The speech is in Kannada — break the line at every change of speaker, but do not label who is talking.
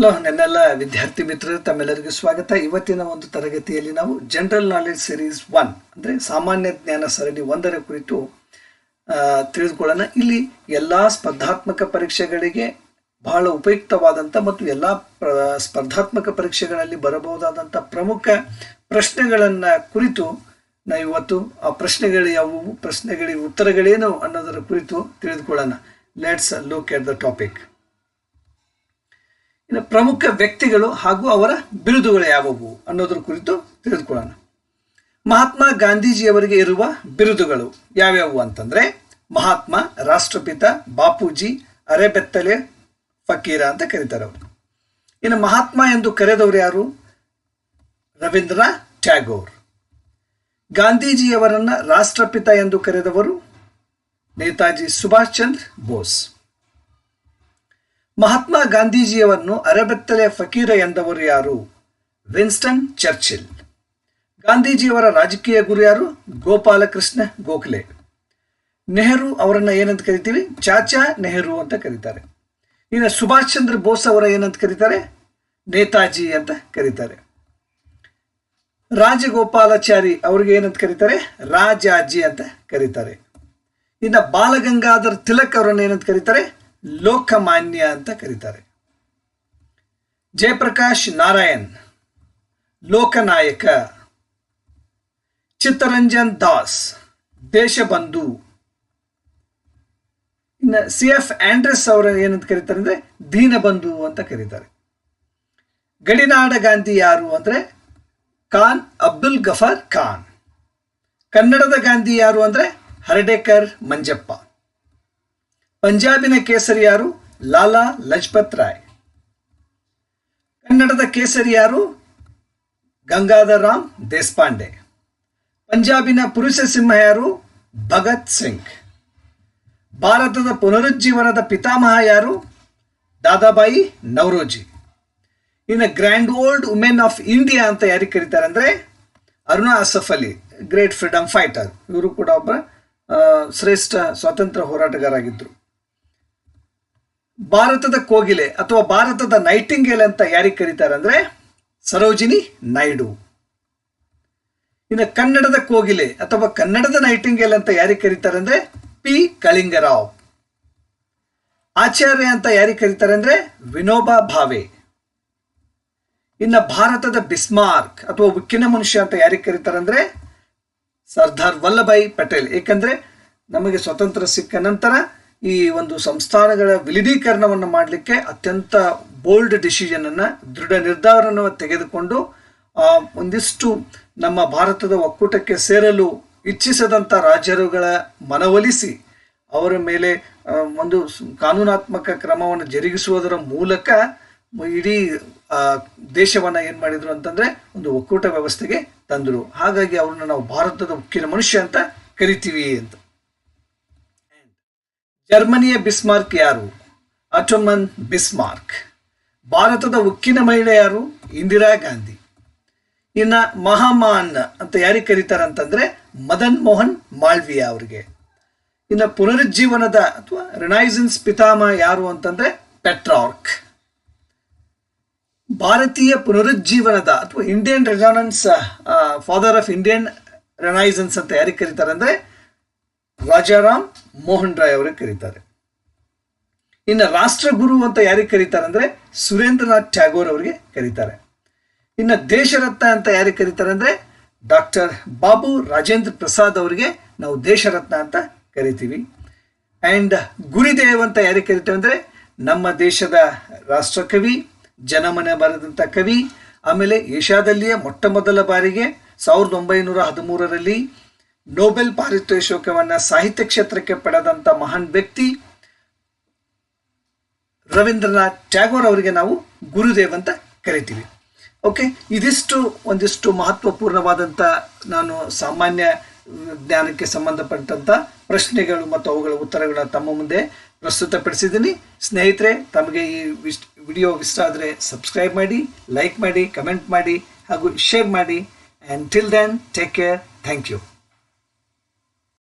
ಹಲೋ ನನ್ನೆಲ್ಲ ವಿದ್ಯಾರ್ಥಿ ಮಿತ್ರರು, ತಮ್ಮೆಲ್ಲರಿಗೂ ಸ್ವಾಗತ. ಇವತ್ತಿನ ಒಂದು ತರಗತಿಯಲ್ಲಿ ನಾವು ಜನರಲ್ ನಾಲೆಡ್ಜ್ ಸಿರೀಸ್ ಒನ್ ಅಂದರೆ ಸಾಮಾನ್ಯ ಜ್ಞಾನ ಸರಣಿ ಒಂದರ ಕುರಿತು ತಿಳಿದುಕೊಳ್ಳೋಣ. ಇಲ್ಲಿ ಎಲ್ಲ ಸ್ಪರ್ಧಾತ್ಮಕ ಪರೀಕ್ಷೆಗಳಿಗೆ ಬಹಳ ಉಪಯುಕ್ತವಾದಂಥ ಮತ್ತು ಎಲ್ಲ ಸ್ಪರ್ಧಾತ್ಮಕ ಪರೀಕ್ಷೆಗಳಲ್ಲಿ ಬರಬಹುದಾದಂಥ ಪ್ರಮುಖ ಪ್ರಶ್ನೆಗಳನ್ನು ಕುರಿತು ನಾವು ಇವತ್ತು, ಆ ಪ್ರಶ್ನೆಗಳು ಯಾವುವು, ಪ್ರಶ್ನೆಗಳಿಗೆ ಉತ್ತರಗಳೇನು ಅನ್ನೋದರ ಕುರಿತು ತಿಳಿದುಕೊಳ್ಳೋಣ. Let's look at the topic ಇನ್ನು ಪ್ರಮುಖ ವ್ಯಕ್ತಿಗಳು ಹಾಗೂ ಅವರ ಬಿರುದುಗಳು ಯಾವುವು ಅನ್ನೋದ್ರ ಕುರಿತು ತಿಳಿದುಕೊಳ್ಳೋಣ. ಮಹಾತ್ಮ ಗಾಂಧೀಜಿಯವರಿಗೆ ಇರುವ ಬಿರುದುಗಳು ಯಾವ್ಯಾವು ಅಂತಂದ್ರೆ, ಮಹಾತ್ಮ, ರಾಷ್ಟ್ರಪಿತ, ಬಾಪೂಜಿ, ಅರೆಬೆತ್ತಲೆ, ಫಕೀರ ಅಂತ ಕರೀತಾರೆ ಅವರು. ಇನ್ನು ಮಹಾತ್ಮ ಎಂದು ಕರೆದವರು ಯಾರು? ರವೀಂದ್ರನಾಥ್ ಟ್ಯಾಗೋರ್. ಗಾಂಧೀಜಿಯವರನ್ನು ರಾಷ್ಟ್ರಪಿತ ಎಂದು ಕರೆದವರು ನೇತಾಜಿ ಸುಭಾಷ್ ಚಂದ್ರ ಬೋಸ್. ಮಹಾತ್ಮ ಗಾಂಧೀಜಿಯವರನ್ನು ಅರೆಬೆತ್ತಲೆ ಫಕೀರ ಎಂದವರು ಯಾರು? Winston Churchill. ಗಾಂಧೀಜಿಯವರ ರಾಜಕೀಯ ಗುರು ಯಾರು ಗೋಪಾಲಕೃಷ್ಣ ಗೋಖಲೆ. ನೆಹರು ಅವರನ್ನು ಏನಂತ ಕರಿತೀವಿ? ಚಾಚಾ ನೆಹರು ಅಂತ ಕರೀತಾರೆ. ಇನ್ನು ಸುಭಾಷ್ ಚಂದ್ರ ಬೋಸ್ ಅವರ ಏನಂತ ಕರೀತಾರೆ? ನೇತಾಜಿ ಅಂತ ಕರೀತಾರೆ. ರಾಜಗೋಪಾಲಾಚಾರಿ ಅವ್ರಿಗೆ ಏನಂತ ಕರೀತಾರೆ? ರಾಜಾಜಿ ಅಂತ ಕರೀತಾರೆ. ಇನ್ನು ಬಾಲಗಂಗಾಧರ್ ತಿಲಕ್ ಅವರನ್ನು ಏನಂತ ಕರೀತಾರೆ? ಲೋಕಮಾನ್ಯ ಅಂತ ಕರೀತಾರೆ. ಜಯಪ್ರಕಾಶ್ ನಾರಾಯಣ್, ಲೋಕನಾಯಕ, ಚಿತ್ತರಂಜನ್ ದಾಸ್, ದೇಶಬಂಧು. ಇನ್ನು ಸಿ ಎಫ್ ಆಂಡ್ರೆಸ್ ಅವರ ಏನಂತ ಕರೀತಾರೆ ಅಂದ್ರೆ ದೀನಬಂಧು ಅಂತ ಕರೀತಾರೆ. ಗಡಿನಾಡ ಗಾಂಧಿ ಯಾರು ಅಂದ್ರೆ ಖಾನ್ ಅಬ್ದುಲ್ ಗಫಾರ್ ಖಾನ್. ಕನ್ನಡದ ಗಾಂಧಿ ಯಾರು ಅಂದ್ರೆ ಹರ್ಡೇಕರ್ ಮಂಜಪ್ಪ. ಪಂಜಾಬಿನ ಕೇಸರಿ ಯಾರು? ಲಾಲಾ ಲಜಪತ್ ರಾಯ್. ಕನ್ನಡದ ಕೇಸರಿ ಯಾರು? ಗಂಗಾಧರ್ ರಾಮ್ ದೇಶಪಾಂಡೆ ಪಂಜಾಬಿನ ಪುರುಷ ಸಿಂಹ ಯಾರು? ಭಗತ್ ಸಿಂಗ್. ಭಾರತದ ಪುನರುಜ್ಜೀವನದ ಪಿತಾಮಹ ಯಾರು? ದಾದಾಬಾಯಿ ನವರೋಜಿ. ಇನ್ನು grand old women of India ಅಂತ ಯಾರಿಗೆ ಕರೀತಾರೆ ಅಂದರೆ Aruna Asaf Ali, great freedom fighter. ಇವರು ಕೂಡ ಒಬ್ಬ ಶ್ರೇಷ್ಠ ಸ್ವಾತಂತ್ರ್ಯ ಹೋರಾಟಗಾರಾಗಿದ್ದರು ಭಾರತದ ಕೋಗಿಲೆ ಅಥವಾ ಭಾರತದ ನೈಟಿಂಗೇಲ್ ಅಂತ ಯಾರಿಗೆ ಕರೀತಾರೆ ಅಂದರೆ ಸರೋಜಿನಿ ನಾಯ್ಡು. ಇನ್ನು ಕನ್ನಡದ ಕೋಗಿಲೆ ಅಥವಾ ಕನ್ನಡದ ನೈಟಿಂಗೇಲ್ ಅಂತ ಯಾರಿಗೆ ಕರೀತಾರೆ ಅಂದರೆ ಪಿ. ಕಳಿಂಗರಾವ್. ಆಚಾರ್ಯ ಅಂತ ಯಾರಿಗೆ ಕರೀತಾರೆ ಅಂದರೆ ವಿನೋಬಾ ಭಾವೆ. ಇನ್ನು ಭಾರತದ ಬಿಸ್ಮಾರ್ಕ್ ಅಥವಾ ಉಕ್ಕಿನ ಮನುಷ್ಯ ಅಂತ ಯಾರಿಗೆ ಕರೀತಾರೆ ಅಂದರೆ ಸರ್ದಾರ್ ವಲ್ಲಭಾಯಿ ಪಟೇಲ್. ಏಕೆಂದರೆ ನಮಗೆ ಸ್ವತಂತ್ರ ಸಿಕ್ಕ ನಂತರ ಈ ಒಂದು ಸಂಸ್ಥಾನಗಳ ವಿಲೀನೀಕರಣವನ್ನು ಮಾಡಲಿಕ್ಕೆ ಅತ್ಯಂತ ಬೋಲ್ಡ್ ಡಿಸಿಷನ್ ಅನ್ನ, ದೃಢ ನಿರ್ಧಾರವನ್ನು ತೆಗೆದುಕೊಂಡು ಒಂದಿಷ್ಟು ನಮ್ಮ ಭಾರತದ ಒಕ್ಕೂಟಕ್ಕೆ ಸೇರಲು ಇಚ್ಛಿಸದಂಥ ರಾಜರುಗಳ ಮನವೊಲಿಸಿ, ಅವರ ಮೇಲೆ ಒಂದು ಕಾನೂನಾತ್ಮಕ ಕ್ರಮವನ್ನು ಜರುಗಿಸುವುದರ ಮೂಲಕ ಇಡೀ ದೇಶವನ್ನ ಏನ್ ಮಾಡಿದ್ರು ಅಂತಂದ್ರೆ ಒಂದು ಒಕ್ಕೂಟ ವ್ಯವಸ್ಥೆಗೆ ತಂದರು. ಹಾಗಾಗಿ ಅವ್ರನ್ನ ನಾವು ಭಾರತದ ಉಕ್ಕಿನ ಮನುಷ್ಯ ಅಂತ ಕರಿತೀವಿ ಅಂತ. ಜರ್ಮನಿಯ ಬಿಸ್ಮಾರ್ಕ್ ಯಾರು? ಅಟೋಮನ್ ಬಿಸ್ಮಾರ್ಕ್. ಭಾರತದ ಉಕ್ಕಿನ ಮಹಿಳೆ ಯಾರು? ಇಂದಿರಾ ಗಾಂಧಿ. ಇನ್ನ ಮಹಾಮಾನ್ ಅಂತ ಯಾರಿಗೆ ಕರೀತಾರಂತಂದ್ರೆ ಮದನ್ ಮೋಹನ್ ಮಾಳ್ವಿಯಾ ಅವರಿಗೆ. ಇನ್ನ ಪುನರುಜ್ಜೀವನದ ಅಥವಾ ರಿನೈಸನ್ಸ್ ಪಿತಾಮಹ ಯಾರು ಅಂತಂದ್ರೆ ಪೆಟ್ರಾರ್ಕ್. ಭಾರತೀಯ ಪುನರುಜ್ಜೀವನದ ಅಥವಾ Indian renaissance father of Indian renaissance ಅಂತ ಯಾರಿಗೆ ಕರೀತಾರೆ ಅಂದ್ರೆ ರಾಜಾರಾಮ್ ಮೋಹನ್ ರಾಯ್ ಅವರಿಗೆ ಕರೀತಾರೆ. ಇನ್ನು ರಾಷ್ಟ್ರಗುರು ಅಂತ ಯಾರಿಗೆ ಕರೀತಾರೆ ಅಂದ್ರೆ ಸುರೇಂದ್ರನಾಥ್ ಟ್ಯಾಗೋರ್ ಅವರಿಗೆ ಕರೀತಾರೆ. ಇನ್ನು ದೇಶರತ್ನ ಅಂತ ಯಾರಿಗೆ ಕರೀತಾರೆ ಅಂದ್ರೆ ಡಾಕ್ಟರ್ ಬಾಬು ರಾಜೇಂದ್ರ ಪ್ರಸಾದ್ ಅವರಿಗೆ ನಾವು ದೇಶರತ್ನ ಅಂತ ಕರಿತೀವಿ. ಅಂಡ್ ಗುರುದೇವ್ ಅಂತ ಯಾರಿಗೆ ಕರಿತೇವೆ ಅಂದ್ರೆ ನಮ್ಮ ದೇಶದ ರಾಷ್ಟ್ರಕವಿ, ಜನಮನೆ ಬರೆದಂಥ ಕವಿ, ಆಮೇಲೆ ಏಷ್ಯಾದಲ್ಲಿಯೇ ಮೊಟ್ಟ ಮೊದಲ ಬಾರಿಗೆ ಸಾವಿರದ ಒಂಬೈನೂರ ಹದಿಮೂರರಲ್ಲಿ ನೊಬೆಲ್ ಪಾರಿತೋಷಕವನ್ನ ಸಾಹಿತ್ಯ ಕ್ಷೇತ್ರಕ್ಕೆ ಪಡೆದಂತ ಮಹಾನ್ ವ್ಯಕ್ತಿ ರವೀಂದ್ರನಾಥ್ ಟ್ಯಾಗೋರ್ ಅವರಿಗೆ ನಾವು ಗುರುದೇವ್ ಅಂತ ಕರಿತೀವಿ ಓಕೆ ಇದಿಷ್ಟು ಒಂದಿಷ್ಟು ಮಹತ್ವಪೂರ್ಣವಾದಂಥ ನಾನು ಸಾಮಾನ್ಯ ಜ್ಞಾನಕ್ಕೆ ಸಂಬಂಧಪಟ್ಟಂತ ಪ್ರಶ್ನೆಗಳು ಮತ್ತು ಅವುಗಳ ಉತ್ತರಗಳ ತಮ್ಮ ಮುಂದೆ ಪ್ರಸ್ತುತಪಡಿಸಿದ್ದೀನಿ ಸ್ನೇಹಿತರೆ ತಮಗೆ ಈ ವಿಶ್ ವಿಡಿಯೋ ಇಷ್ಟ ಆದರೆ ಸಬ್ಸ್ಕ್ರೈಬ್ ಮಾಡಿ ಲೈಕ್ ಮಾಡಿ ಕಮೆಂಟ್ ಮಾಡಿ ಹಾಗೂ ಶೇರ್ ಮಾಡಿ and till then take care thank you